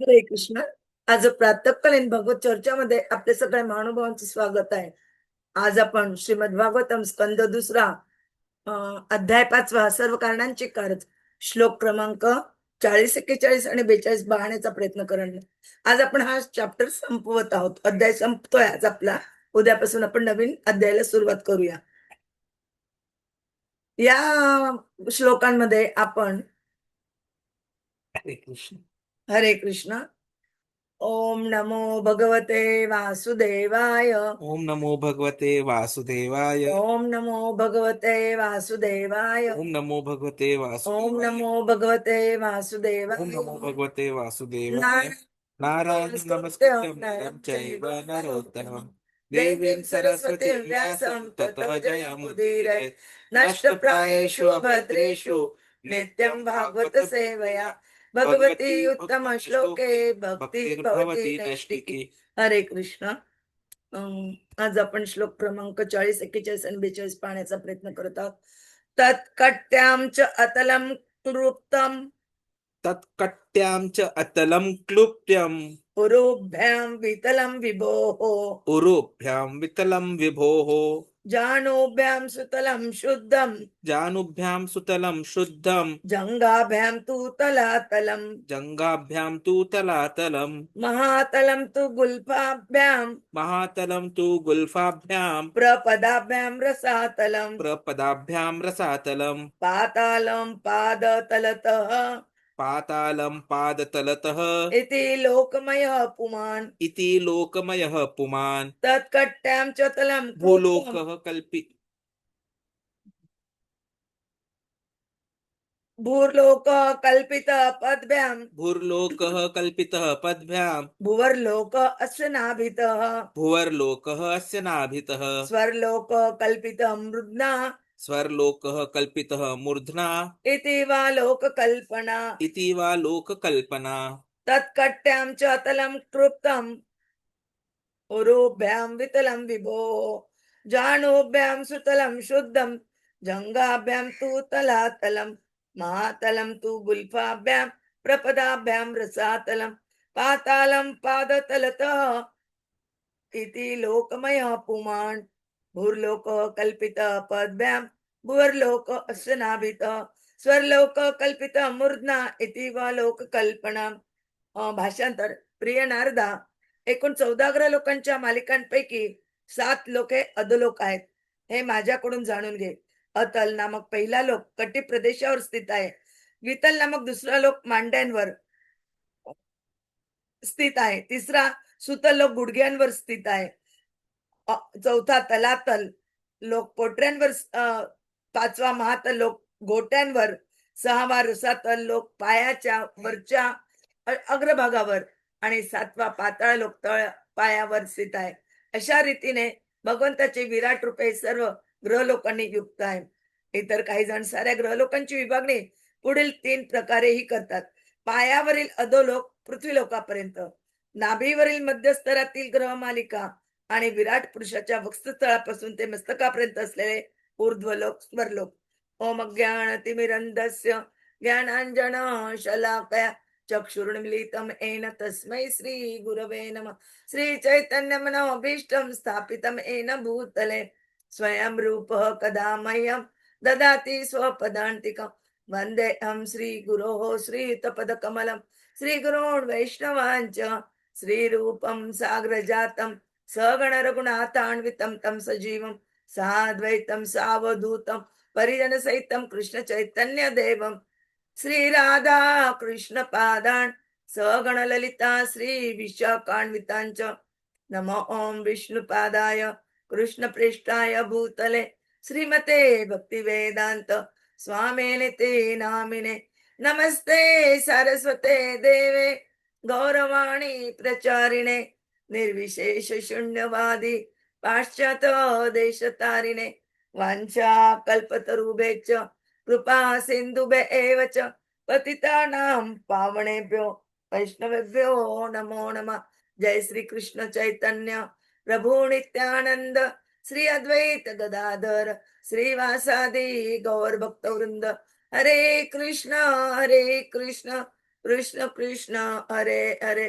हरे कृष्ण आज प्रातःकालीन भगवत चर्चामध्ये आपल्या सगळ्या महानुभावांचे स्वागत आहे. आज आपण श्रीमद भागवतम स्कंद दुसरा अध्याय पाचवा सर्व कारणांचे कारज श्लोक क्रमांक चाळीस एक्केचाळीस आणि बेचाळीस पाहण्याचा प्रयत्न करणार. आज आपण हा चॅप्टर संपवत आहोत. अध्याय संपतोय आज आपला. उद्यापासून आपण नवीन अध्यायाला सुरुवात करूया. या श्लोकांमध्ये आपण कृष्ण हरे कृष्ण. ओम नमो भगवते वासुदेवाय. ओम नमो भगवते वासुदेवाय. ओम नमो भगवते वासुदेवाय. ओम नमो भगवते ओम वासुदेवाय नमो भगवते वासुदेवाय. ओम नमो भगवते वासुदेवाय. नारायण नरं चैव नरोत्तमं. देवीं सरस्वतीं व्यासं ततो जयमुदीरये नष्टप्रायेषु भद्रेषु नित्यं भागवत सेवया. भगवती उत्तम श्लोके भक्ती भवती नैष्टिकी हरे कृष्ण आज आपण श्लोक क्रमांक चाळीस एक्केचाळीस आणि बेचाळीस पाहण्याचा प्रयत्न करत आहोत. तत्कट्यां च अतलं क्लृप्तम्. तत्कट्यां च अतलं क्लुप्त्यम् पुरोभ्यां वितलं विभोः. उरुभ्यां वितलं विभोः. जानोभ्यां सुतलं शुद्धं। जानुभ्यां सुतलं शुद्धं। जङ्गाभ्यां तु तलातलं जङ्गाभ्यां तु तलातलं महातलं तु गुल्फाभ्यां महातलं तु गुल्फाभ्यां प्रपदाभ्यां रसातलं प्रपदाभ्यां रसातलं पातालं पादतलतः। पातालं पादतलतः। इति लोकमयः पुमान्। इति लोकमयः पुमान्। तत्कट्यां च तलं भूलोकः कल्पि भूर्लोक कल्पित पद्भ्यां भूर्लोकः कल्पितः पद्भ्यां भुवर्लोक अस्य नाभितः भुवर्लोकः अस्य नाभितः स्वर्लोक कल्पित मृद्ना। स्वर्लोकः कल्पितः मूर्ध्ना। इति वा लोककल्पना। इति वा लोककल्पना। तत्कट्यां च अतलं कृप्तम् उरुभ्यां वितलं विभो। जानुभ्यां सुतलं शुद्धं। जङ्गाभ्यां तु तलातलं। महातलं तु गुल्फाभ्यां। प्रपदाभ्यां रसातलं। पातालं पादतलतः। इति लोकमयः पुमान् भूर्लोक कल्पित पद्भ्याम भुवर्लोक अस्नाभित स्वरलोक कल्पित मूर्धना इति व लोक कल्पना भाषांतर प्रिय नारदा एकूण चौदा ग्रह लोकांच्या मालिकांपैकी सात लोके हे अधोलोक आहेत. हे माझ्याकडून जाणून घे. अतल नामक पहिला लोक कटी प्रदेशावर स्थित आहे. वितल नामक दुसरा लोक मांड्यांवर स्थित आहे. तिसरा सुतल लोक गुडघ्यांवर स्थित आहे. चौथा तलातल. लोक पोटऱ्यांवर पाचवा महातल लोक गोट्यांवर सहावा रुसातल लोक. पायाच्या वरच्या अग्रभागावर आणि सातवा पातळ लोक तळ पायावर स्थित आहे. अशा रीतीने भगवंताचे विराट रूपे सर्व ग्रहलोकांनी युक्त आहे इतर काही जण साऱ्या ग्रहलोकांची विभागणी पुढील तीन प्रकारेही करतात. पायावरील अधोलोक पृथ्वीलोकापर्यंत. नाभीवरील मध्यस्तरातील ग्रह मालिका आणि विराट पुरुषाच्या वक्षस्थळापासून ते मस्तकापर्यंत असलेले ऊर्ध्वलोक स्वरलोक. ओम ज्ञान तिमिरंधस्य ज्ञानांजन शलाकया चक्षुर्मिलितं येन तस्मै श्री गुरवे नमः. श्री चैतन्य मनोभीष्टं स्थापितं येन भूतले स्वयं रूपः कदा मह्यं ददाति स्वपदान्तिकं. वन्देऽहं श्रीगुरोः श्रीयुतपदकमलं श्रीगुरोन् वैष्णवाञ्च श्रीरूपं साग्रजातं सगण रघुनाथान्वितं तं सजीवं साद्वैतं सावधूतं परिजनसहितं कृष्णचैतन्यदेवं। श्रीराधा कृष्णपादान् सगणललिता श्रीविशाखान्विताञ्च। नमो ॐ विष्णुपादाय कृष्णप्रेष्ठाय भूतले श्रीमते भक्तिवेदान्त स्वामिने ते नामिने। नमस्ते सरस्वते देवे गौरवाणी प्रचारिणे। निर्विशेष शून्यवादी पाश्चात देशतारिणे वाञ्छा कल्पतरुभेच कृपा सिन्धुभे एव च पतितानां पावणेभ्यो वैष्णवेभ्यो नमो नमः। जय श्री कृष्ण चैतन्य प्रभु नित्यानंद श्री अद्वैत गदाधर श्रीवासादि गौर भक्तवृंद हरे कृष्ण हरे कृष्ण कृष्ण कृष्ण हरे हरे।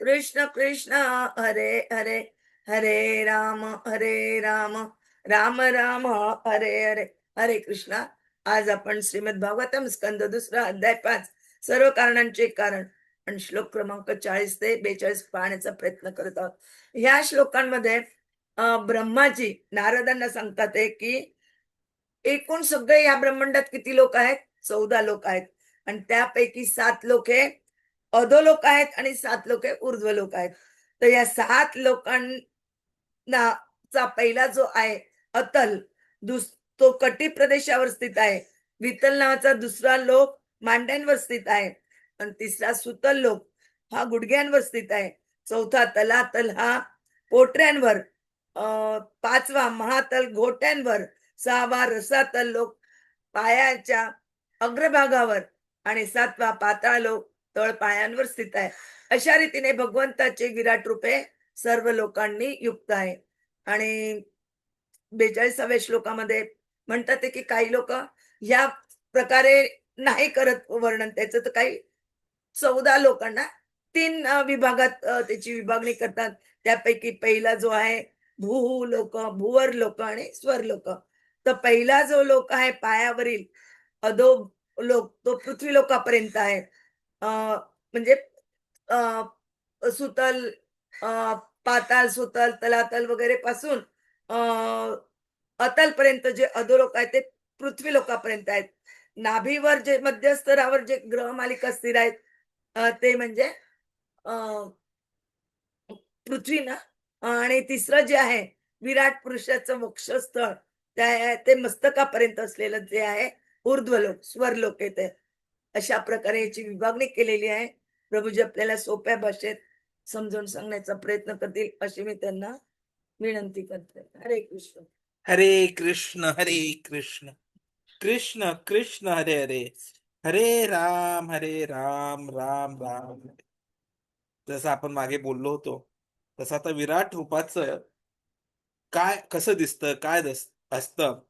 कृष्ण कृष्ण हरे हरे हरे राम हरे राम राम राम हरे हरे. हरे कृष्णा. आज आपण श्रीमद भागवतम स्कंद दुसरा अध्याय पाच. सर्व कारणांचे कारण. आणि श्लोक क्रमांक चाळीस ते बेचाळीस पाहण्याचा प्रयत्न करत आहोत. ह्या श्लोकांमध्ये ब्रह्माजी नारदांना सांगतात आहे की एकूण सगळे या ब्रह्मांडात किती लोक आहेत? चौदा लोक आहेत. आणि त्यापैकी सात लोक हे अधोलोक आहेत आणि सात लोक हे ऊर्ध्व लोक आहेत. तर या सात लोकांना चा पहिला जो आहे अतल दुस तो कटी प्रदेशावर स्थित आहे. वितल नावाचा दुसरा लोक मांड्यांवर स्थित आहे. आणि तिसरा सुतल लोक हा गुडघ्यांवर स्थित आहे. चौथा तलातल हा पोटऱ्यांवर. अं, पाचवा महातल घोट्यांवर. सहावा रसातल लोक पायाच्या अग्रभागावर. आणि सातवा पाताळ लोक तळ पायांवर स्थित आहे. अशा रीतीने भगवंताचे विराट रूपे सर्व लोकांनी युक्त आहे. आणि बेचाळीसाव्या श्लोकामध्ये म्हणतात ते की काही लोक या प्रकारे नाही करत वर्णन. त्याचं तर काही चौदा लोकांना तीन विभागात त्याची विभागणी करतात. त्यापैकी पहिला जो आहे भू लोक भूवर लोक आणि स्वर लोक. तर पहिला जो लोक आहे पायावरील अधो लोक तो पृथ्वी लोकापर्यंत आहे. म्हणजे अं, सुतल अं, सुतल तलातल वगैरे पासून अं, अतल पर्यंत जे अधोलोक आहेत ते पृथ्वी लोकापर्यंत आहेत. नाभीवर जे मध्यस्तरावर जे ग्रह मालिका स्थिर आहेत ते म्हणजे अं, पृथ्वी ना? आणि तिसरं जे आहे विराट पुरुषाचं मोक्षस्थळ ते मस्तकापर्यंत असलेलं जे आहे ऊर्ध्वलोक स्वरलोक येते. अशा प्रकारे याची विभागणी केलेली आहे. प्रभूजी आपल्याला सोप्या भाषेत समजून सांगण्याचा प्रयत्न करतील अशी मी त्यांना विनंती करते. हरे कृष्ण. हरे कृष्ण हरे कृष्ण. कृष्ण कृष्ण हरे हरे. हरे राम हरे राम राम राम. जसं आपण मागे बोललो होतो तसं आता विराट रूपाचं काय कसं दिसतं काय असतं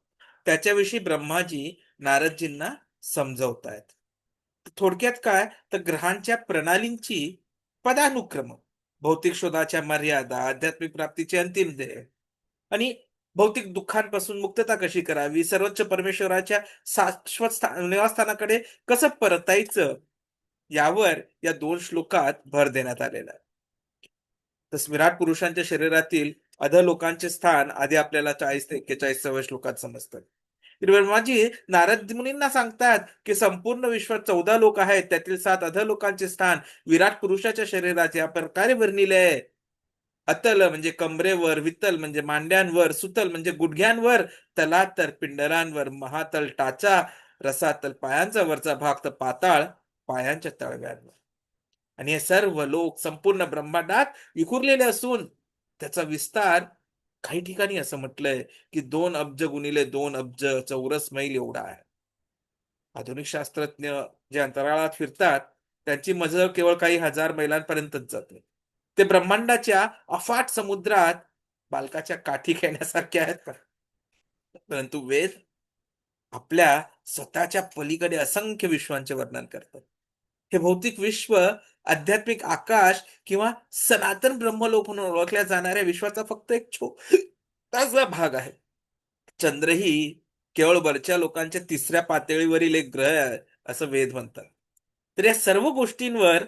त्याच्याविषयी ब्रह्माजी नारदजींना समजवतायत. थोडक्यात काय? तर ग्रहांच्या प्रणालींची पदानुक्रम. भौतिक शोधाच्या मर्यादा आध्यात्मिक प्राप्तीचे अंतिम ध्येय. आणि भौतिक दुःखांपासून मुक्तता कशी करावी? सर्वोच्च परमेश्वराच्या शाश्वत निवासस्थानाकडे कसं परतायचं? यावर या दोन श्लोकात भर देण्यात आलेला आहे. तस विराट पुरुषांच्या शरीरातील अध लोकांचे स्थान आधी आपल्याला चाळीस ते एक्केचाळीसाव्या श्लोकात समजतं. ब्रह्माजी नारद मुनींना सांगतात की संपूर्ण विश्वात चौदा लोक आहेत त्यातील सात अध लोकांचे स्थान विराट पुरुषाच्या शरीरात या प्रकारे वर्णिले आहे. अतल म्हणजे कमरेवर वितल म्हणजे मांड्यांवर सुतल म्हणजे गुडघ्यांवर तलातर पिंडरांवर महातल टाचा रसातल पायांचा वरचा भाग तर पाताळ पायांच्या तळव्यांवर. आणि हे सर्व लोक संपूर्ण ब्रह्मांडात विखुरलेले असून त्याचा विस्तार काही ठिकाणी असं म्हटलंय की दोन अब्ज गुणिले दोन अब्ज चौरस मैल एवढा आहे. आधुनिक शास्त्रज्ञ जे अंतराळात फिरतात त्यांची मजल केवळ काही हजार मैलांपर्यंतच जाते. ते ब्रह्मांडाच्या अफाट समुद्रात बालकाच्या काठी खेळण्यासारखे आहेत. परंतु वेद आपल्या स्वतःच्या पलीकडे असंख्य विश्वांचे वर्णन करतात. हे भौतिक विश्व आध्यात्मिक आकाश किंवा सनातन ब्रह्मलोक म्हणून ओळखल्या जाणाऱ्या विश्वाचा फक्त एक छोटासा भाग आहे. चंद्र ही केवळ वरच्या लोकांच्या तिसऱ्या पातळीवरील एक ग्रह आहे असं वेद म्हणतात. तर या सर्व गोष्टींवर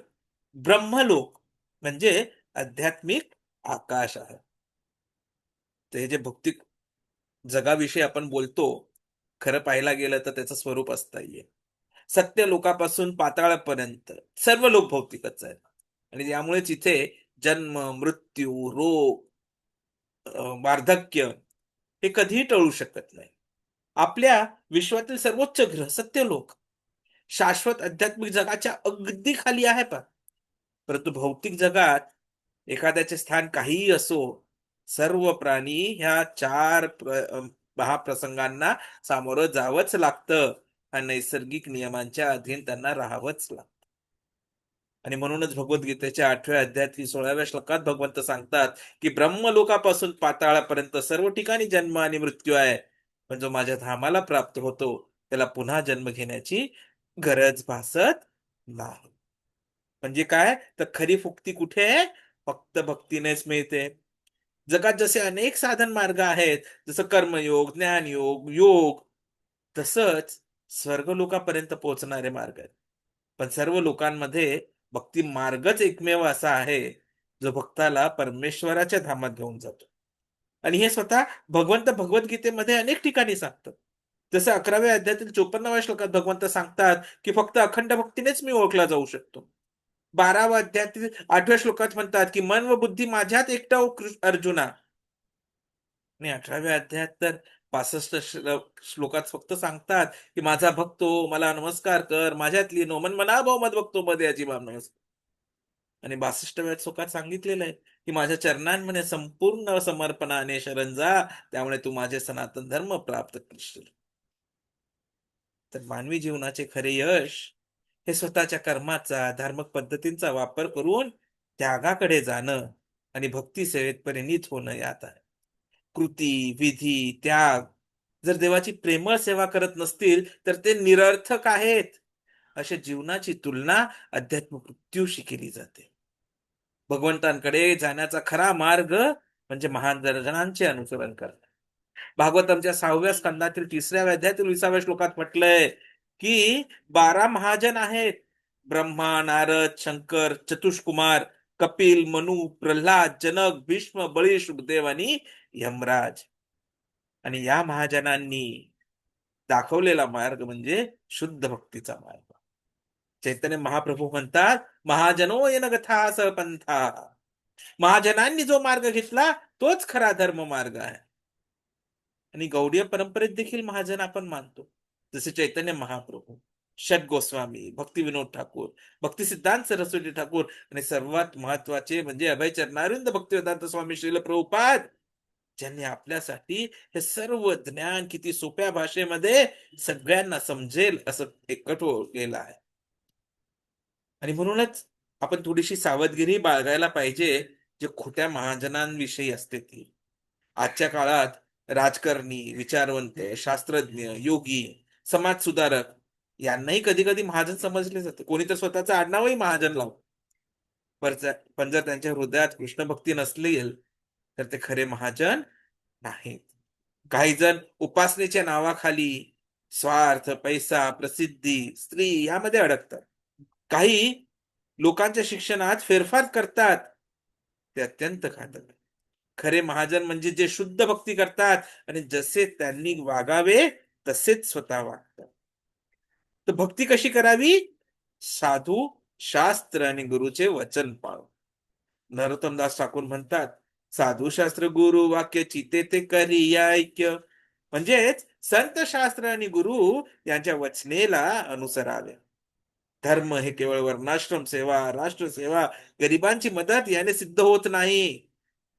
ब्रह्मलोक म्हणजे आध्यात्मिक आकाश आहे. तर हे जे भौतिक जगाविषयी आपण बोलतो खरं पाहायला गेलं तर त्याचं स्वरूप असता येईल सत्य लोकापासून पाताळापर्यंत सर्व लोक भौतिकच आहेत. आणि त्यामुळेच इथे जन्म मृत्यू रोग वार्धक्य हे कधीही टळू शकत नाही. आपल्या विश्वातील सर्वोच्च ग्रह सत्य लोक. शाश्वत आध्यात्मिक जगाच्या अगदी खाली आहे पण. परंतु भौतिक जगात एखाद्याचे स्थान काहीही असो सर्व प्राणी ह्या चार महाप्रसंगांना सामोरं जावंच लागतं. आणि नैसर्गिक नियमांच्या अधीन त्यांना राहावंच लागतं. आणि म्हणूनच भगवद्गीतेच्या आठव्या अध्यायातील सोळाव्या श्लोकात भगवंत सांगतात की ब्रह्मलोकापासून पाताळापर्यंत सर्व ठिकाणी जन्म आणि मृत्यू आहे. पण जो माझ्या धामाला प्राप्त होतो त्याला पुन्हा जन्म घेण्याची गरज भासत नाही. म्हणजे काय? तर खरी फुक्ती कुठे आहे? फक्त भक्तीनेच मिळते. जगात जसे अनेक साधन मार्ग आहेत जसं कर्मयोग ज्ञानयोग योग तसंच स्वर्गलोकापर्यंत पोहोचणारे मार्ग आहेत. पण सर्व लोकांमध्ये भक्ती मार्गच एकमेव असा आहे जो भक्ताला परमेश्वराच्या धामात घेऊन जातो. आणि हे स्वतः भगवंत भगवद्गीतेमध्ये अनेक ठिकाणी सांगतात. जसं अकराव्या अध्यायातील चोपन्नाव्या श्लोकात भगवंत सांगतात की फक्त अखंड भक्तीनेच मी ओळखला जाऊ शकतो. बाराव्या अध्यायातील आठव्या श्लोकात म्हणतात की मन व बुद्धी माझ्यात एकटा हो अर्जुना. आणि अठराव्या अध्यायात तर पासष्ट श्लोक- श्लोकात फक्त सांगतात की माझा भक्तो हो, मला नमस्कार कर माझ्यातली नो मन मना भाऊ भक्तो हो, मध्ये याची भाव नमस्कार आणि बासष्टव्या श्लोकात सांगितलेलं आहे की माझ्या चरणांमध्ये संपूर्ण समर्पणाने शरण जा त्यामुळे तू माझे सनातन धर्म प्राप्त करशील. तर मानवी जीवनाचे खरे यश हे स्वतःच्या कर्माचा धार्मिक पद्धतींचा वापर करून त्यागाकडे जाणं आणि भक्ती सेवेत परिणित होणं यात आहे. कृती विधी त्याग. जर देवाची प्रेमळ सेवा करत नसतील तर ते निरर्थक आहेत. अशा जीवनाची तुलना अध्यात्म मृत्यूशी केली जाते. भगवंतांकडे जाण्याचा खरा मार्ग म्हणजे महान जनांचे अनुसरण करणे. भागवतमच्या सहाव्या स्कंदातील तिसऱ्या अध्यायातील विसाव्या श्लोकात म्हटलंय की बारा महाजन आहेत. ब्रह्मा नारद शंकर चतुष्कुमार कपिल मनु प्रल्हाद जनक भीष्म बळी सुखदेव आणि यमराज. आणि या महाजनांनी दाखवलेला मार्ग म्हणजे शुद्ध भक्तीचा मार्ग. चैतन्य महाप्रभू म्हणतात महाजनो येन गथा पंथा महाजनांनी जो मार्ग घेतला तोच खरा धर्म मार्ग आहे. आणि गौडीय परंपरेत देखील महाजन आपण मानतो. जसे चैतन्य महाप्रभू षट गोस्वामी भक्ती विनोद ठाकूर भक्ती सिद्धांत सरस्वती ठाकूर आणि सर्वात महत्त्वाचे म्हणजे अभय चरणारिंद भक्तिवेदांत स्वामी श्रील प्रभुपाद ज्यांनी आपल्यासाठी हे सर्व ज्ञान किती सोप्या भाषेमध्ये सगळ्यांना समजेल असं एकटो हो केलं आहे. आणि म्हणूनच आपण थोडीशी सावधगिरी बाळगायला पाहिजे जे खोट्या महाजनांविषयी असते ती. आजच्या काळात राजकारणी विचारवंत शास्त्रज्ञ योगी समाज सुधारक यांनाही कधी कधी महाजन समजले जाते. कोणी तर स्वतःचं आडनावही महाजन लावतो. पण जर त्यांच्या हृदयात कृष्ण भक्ती नसलेल तर ते खरे महाजन नाहीत. काही जण उपासनेच्या नावाखाली स्वार्थ पैसा प्रसिद्धी स्त्री यामध्ये अडकतात. काही लोकांच्या शिक्षणात फेरफार करतात. ते अत्यंत घातक खरे महाजन म्हणजे जे शुद्ध भक्ती करतात आणि जसे त्यांनी वागावे तसेच स्वतः वागतात. तर भक्ती कशी करावी? साधू शास्त्र आणि गुरुचे वचन पाळ नरोत्तमदास ठाकूर म्हणतात साधू शास्त्र गुरु वाक्य चिते ते करी ऐक्य. म्हणजेच संत शास्त्र आणि गुरु यांच्या वचनेला अनुसरावे धर्म हे केवळ वर्णाश्रम सेवा राष्ट्र सेवा गरिबांची मदत याने सिद्ध होत नाही.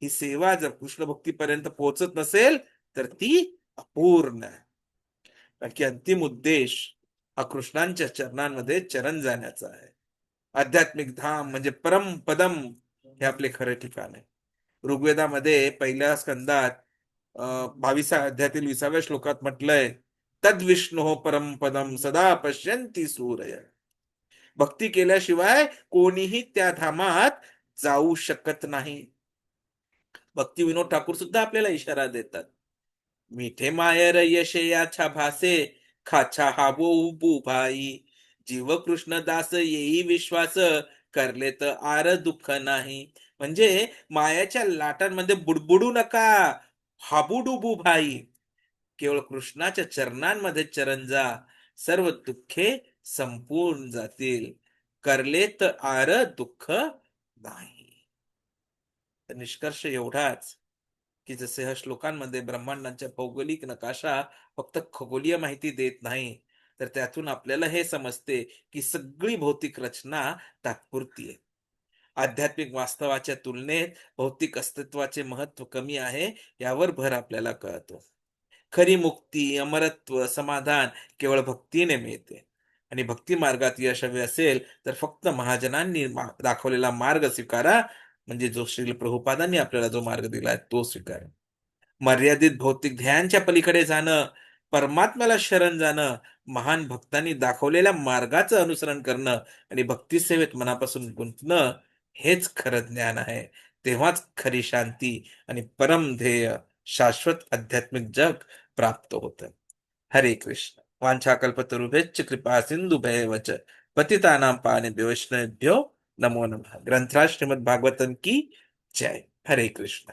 ही सेवा जर कृष्ण भक्तीपर्यंत पोहोचत नसेल तर ती अपूर्ण आहे. की अंतिम उद्देश हा कृष्णांच्या चरणांमध्ये चरण जाण्याचा आहे. आध्यात्मिक धाम म्हणजे परम पदम हे आपले खरे ठिकाण आहे. ऋग्वेदामध्ये पहिल्या स्कंदात अं, बावीसा अध्यायातील विसाव्या श्लोकात म्हटलंय तद विष्णू परम पदम सदा पश्यंती सूर्य. भक्ती केल्याशिवाय कोणीही त्या धामात जाऊ शकत नाही. भक्ती विनोद ठाकूर सुद्धा आपल्याला इशारा देतात. मिठे मायर यशयाच्या भासे खाचा हाबो उबू भाई. जीव कृष्ण दास येई विश्वास करले तर आर दुःख नाही. म्हणजे मायाच्या लाटांमध्ये बुडबुडू नका. हाबुडुबू भाई. केवळ कृष्णाच्या चरणांमध्ये चरण जा. सर्व दुःखे संपून जातील. करले तर आर दुःख नाही. तर निष्कर्ष एवढाच की जसे ह्या श्लोकांमध्ये ब्रह्मांडांच्या भौगोलिक नकाशा फक्त खगोलीय माहिती देत नाही तर त्यातून आपल्याला हे समजते की सगळी भौतिक रचना तात्पुरती आहे. आध्यात्मिक वास्तवाच्या तुलनेत भौतिक अस्तित्वाचे महत्त्व कमी आहे यावर भर आपल्याला कळतो. खरी मुक्ती अमरत्व समाधान केवळ भक्तीने मिळते. आणि भक्ती मार्गात यश हवे असेल तर फक्त महाजनांनी दाखवलेला मार्ग स्वीकारा म्हणजे जो श्री प्रभुपादांनी आपल्याला जो मार्ग दिलाय तो स्वीकारा. मर्यादित भौतिक ध्यानच्या पलीकडे जाणं परमात्म्याला शरण जाणं महान भक्तांनी दाखवलेल्या मार्गाचं अनुसरण करणं आणि भक्ती सेवेत मनापासून गुंतणं हेच खरं ज्ञान आहे. तेव्हाच खरी शांती आणि परम ध्येय शाश्वत आध्यात्मिक जग प्राप्त होतं. हरे कृष्ण. वाञ्छाकल्पतरुभ्यश्च कृपा सिंधु भयवच. पतितानां पाने वैष्णवेभ्यो नमो नमः. ग्रंथराज श्रीमद् भागवतम की जय. हरे कृष्ण.